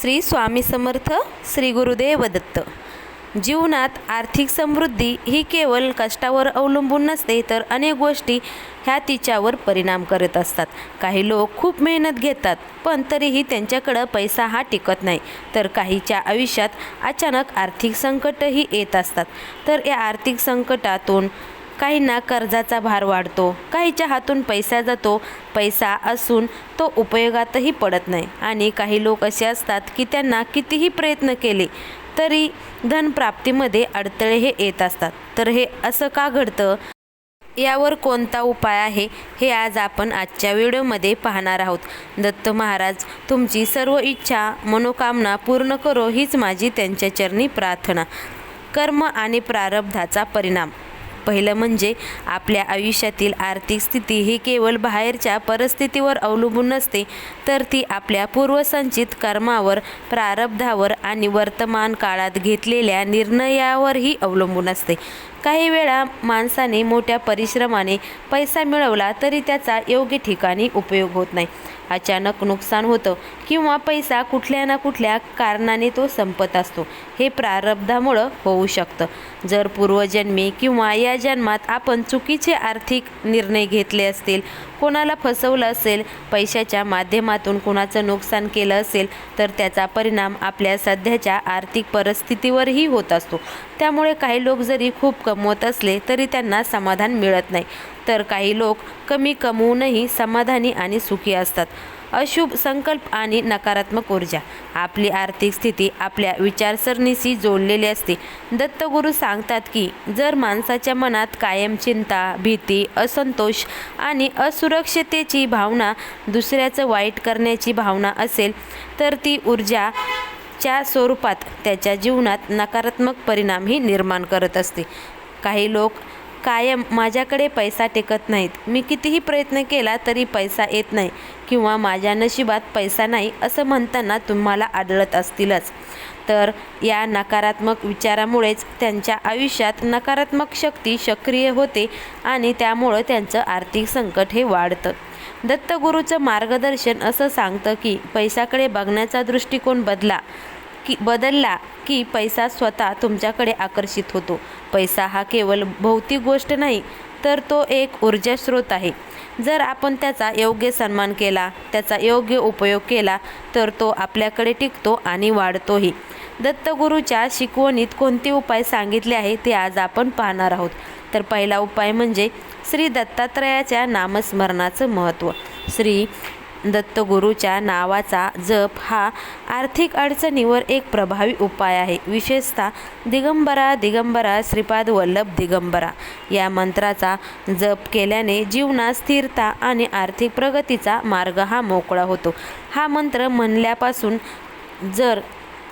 श्री स्वामी समर्थ श्री गुरुदेव दत्त. जीवनात आर्थिक समृद्धी ही केवळ कष्टावर अवलंबून नसते तर अनेक गोष्टी ह्या तिच्यावर परिणाम करत असतात. काही लोक खूप मेहनत घेतात पण तरीही त्यांच्याकडं पैसा हा टिकत नाही. तर काहीच्या आयुष्यात अचानक आर्थिक संकटही येत असतात. तर या आर्थिक संकटातून काहींना कर्जाचा भार वाढतो काहीच्या हातून पैसा जातो पैसा असून तो उपयोगातही पडत नाही. आणि काही लोक असे असतात की त्यांना कितीही प्रयत्न केले तरी धनप्राप्तीमध्ये अडथळे हे येत असतात. तर हे असं का घडतं? यावर कोणता उपाय आहे? हे आज आपण आजच्या व्हिडिओमध्ये पाहणार आहोत. दत्त महाराज तुमची सर्व इच्छा मनोकामना पूर्ण करो हीच माझी त्यांच्या चरणी प्रार्थना. कर्म आणि प्रारब्धाचा परिणाम. पहिलं म्हणजे आपल्या आयुष्यातील आर्थिक स्थिती ही केवळ बाहेरच्या परिस्थितीवर अवलंबून नसते तर ती आपल्या पूर्वसंचित कर्मावर प्रारब्धावर आणि वर्तमान काळात घेतलेल्या निर्णयावरही अवलंबून असते. काही वेळा माणसाने मोठ्या परिश्रमाने पैसा मिळवला तरी त्याचा योग्य ठिकाणी उपयोग होत नाही. अचानक नुकसान होतं किंवा पैसा कुठल्या ना कुठल्या कारणाने तो संपत असतो. हे प्रारब्धामुळं होऊ शकतं. जर पूर्वजन्मी किंवा या जन्मात आपण चुकीचे आर्थिक निर्णय घेतले असतील कोणाला फसवलं असेल पैशाच्या माध्यमातून कोणाचं नुकसान केलं असेल तर त्याचा परिणाम आपल्या सध्याच्या आर्थिक परिस्थितीवरही होत असतो. त्यामुळे काही लोक जरी खूप कमवत असले तरी त्यांना समाधान मिळत नाही. तर काही लोक कमी कमवूनही समाधानी आणि सुखी असतात. अशुभ संकल्प आणि नकारात्मक ऊर्जा. आपली आर्थिक स्थिती आपल्या विचारसरणीशी जोडलेली असते. दत्तगुरू सांगतात की जर माणसाच्या मनात कायम चिंता भीती असंतोष आणि असुरक्षतेची भावना दुसऱ्याचं वाईट करण्याची भावना असेल तर ती ऊर्जा च्या स्वरूपात त्याच्या जीवनात नकारात्मक परिणामही निर्माण करत असते. काही लोक कायम माझ्याकडे पैसा टेकत नाहीत. मी कितीही प्रयत्न केला तरी पैसा येत नाही किंवा माझ्या नशिबात पैसा नाही असं म्हणताना तुम्हाला आढळत असतीलच. तर या नकारात्मक विचारामुळेच त्यांच्या आयुष्यात नकारात्मक शक्ती सक्रिय होते आणि त्यामुळं त्यांचं आर्थिक संकट हे वाढतं. दत्तगुरूचं मार्गदर्शन असं सांगतं की पैशाकडे बघण्याचा दृष्टिकोन बदला. की बदलला की पैसा स्वतः तुमच्याकडे आकर्षित होतो. पैसा हा केवळ भौतिक गोष्ट नाही तर तो एक ऊर्जा स्रोत आहे. जर आपण त्याचा योग्य सन्मान केला त्याचा योग्य उपयोग केला तर तो आपल्याकडे टिकतो आणि वाढतोही. दत्तगुरूच्या शिकवणीत कोणते उपाय सांगितले आहे ते आज आपण पाहणार आहोत. तर पहिला उपाय म्हणजे श्री दत्तात्रयाच्या नामस्मरणाचं महत्त्व. श्री दत्तगुरूच्या नावाचा जप हा आर्थिक अडचणीवर एक प्रभावी उपाय आहे. विशेषतः दिगंबरा दिगंबरा श्रीपाद वल्लभ दिगंबरा. या मंत्राचा जप केल्याने जीवनात स्थिरता आणि आर्थिक प्रगतीचा मार्ग हा मोकळा होतो. हा मंत्र म्हणल्यापासून जर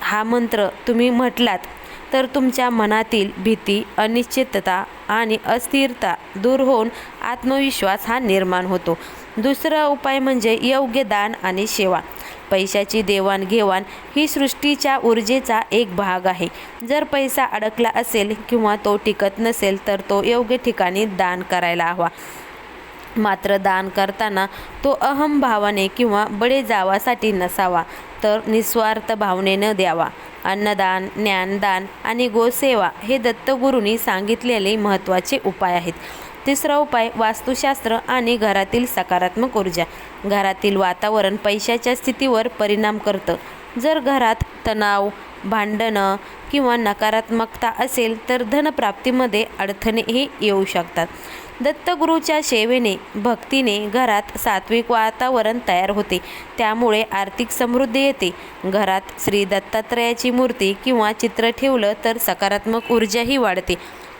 हा मंत्र तुम्ही म्हटलात तर तुमच्या मनातील भीती अनिश्चितता आणि अस्थिरता दूर होऊन आत्मविश्वास हा निर्माण होतो. दुसरा उपाय म्हणजे योग्य दान आणि सेवा. पैशाची देवाणघेवाण ही सृष्टीच्या ऊर्जेचा एक भाग आहे. जर पैसा अडकला असेल किंवा तो टिकत नसेल तर तो योग्य ठिकाणी दान करायला हवा. मात्र दान करताना तो अहमभावाने किंवा बडे जावासाठी नसावा तर निस्वार्थ भावनेनं द्यावा. अन्नदान ज्ञानदान आणि गोसेवा हे दत्तगुरूंनी सांगितलेले महत्त्वाचे उपाय आहेत. तिसरा उपाय वास्तुशास्त्र आणि घरातील सकारात्मक ऊर्जा. घरातील वातावरण पैशाच्या स्थितीवर परिणाम करतं. जर घरात तणाव भांडणं किंवा नकारात्मकता असेल तर धनप्राप्तीमध्ये अडथळेही येऊ शकतात. दत्तगुरूच्या सेवेने भक्तीने घरात सात्विक वातावरण तयार होते. त्यामुळे आर्थिक समृद्धी येते. घरात श्री दत्तात्रयाची मूर्ती किंवा चित्र ठेवलं तर सकारात्मक ऊर्जाही वाढते.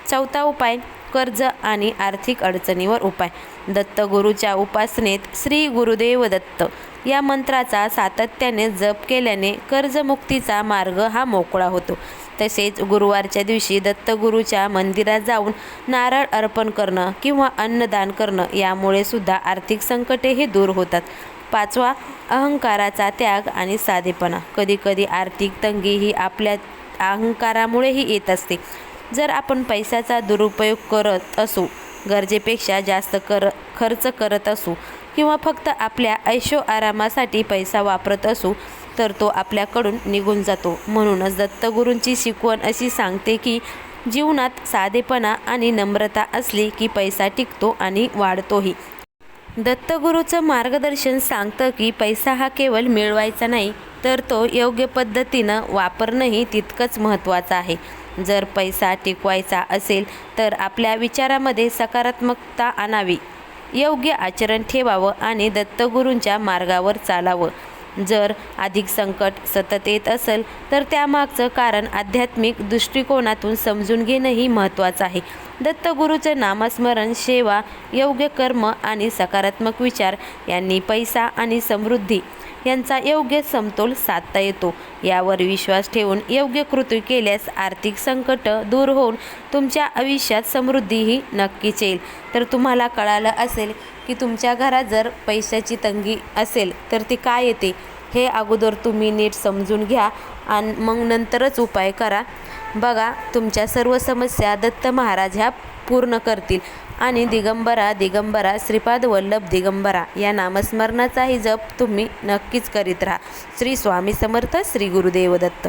चौथा उपाय कर्ज आणि आर्थिक अडचणीवर उपाय. दत्तगुरूच्या उपासनेत श्री गुरुदेव दत्त. या मंत्राचा सातत्याने जप केल्याने कर्जमुक्तीचा मार्ग हा मोकळा होतो. तसेच गुरुवारच्या दिवशी दत्तगुरूच्या मंदिरात जाऊन नारळ अर्पण करणं किंवा अन्नदान करणं यामुळे सुद्धा आर्थिक संकटेही दूर होतात. पाचवा अहंकाराचा त्याग आणि साधेपणा. कधीकधी आर्थिक तंगी ही आपल्या अहंकारामुळेही येत असते. जर आपण पैशाचा दुरुपयोग करत असू गरजेपेक्षा जास्त कर खर्च करत असू किंवा फक्त आपल्या ऐशो आरामासाठी पैसा वापरत असू तर तो आपल्याकडून निघून जातो. म्हणूनच दत्तगुरूंची शिकवण अशी सांगते की जीवनात साधेपणा आणि नम्रता असली की पैसा टिकतो आणि वाढतोही. दत्तगुरूचं मार्गदर्शन सांगतं की पैसा हा केवळ मिळवायचा नाही तर तो योग्य पद्धतीनं वापरणंही तितकंच महत्त्वाचं आहे. जर पैसा टिकवायचा असेल तर आपल्या विचारामध्ये सकारात्मकता आणावी. योग्य आचरण ठेवावं आणि दत्तगुरूंच्या मार्गावर चालावं. जर अधिक संकट सतत येत असेल तर त्यामागचं कारण आध्यात्मिक दृष्टिकोनातून समजून घेणंही महत्त्वाचं आहे. दत्तगुरूचं नामस्मरण सेवा योग्य कर्म आणि सकारात्मक विचार यांनी पैसा आणि समृद्धी यांचा योग्य समतोल साधता येतो. यावर विश्वास ठेवून योग्य कृती केल्यास आर्थिक संकट दूर होऊन तुमच्या आयुष्यात समृद्धीही नक्कीच येईल. तर तुम्हाला कळालं असेल की तुमच्या घरात जर पैशाची तंगी असेल तर ती काय येते? हे अगोदर तुम्ही नीट समजून घ्या आणि मग नंतरच उपाय करा. बघा तुमच्या सर्व समस्या दत्त महाराज ह्या पूर्ण करतील. आणि दिगंबरा दिगंबरा श्रीपाद वल्लभ दिगंबरा या नामस्मरणाचाही जप तुम्ही नक्कीच करीत राहा. श्री स्वामी समर्थ श्री गुरुदेव दत्त.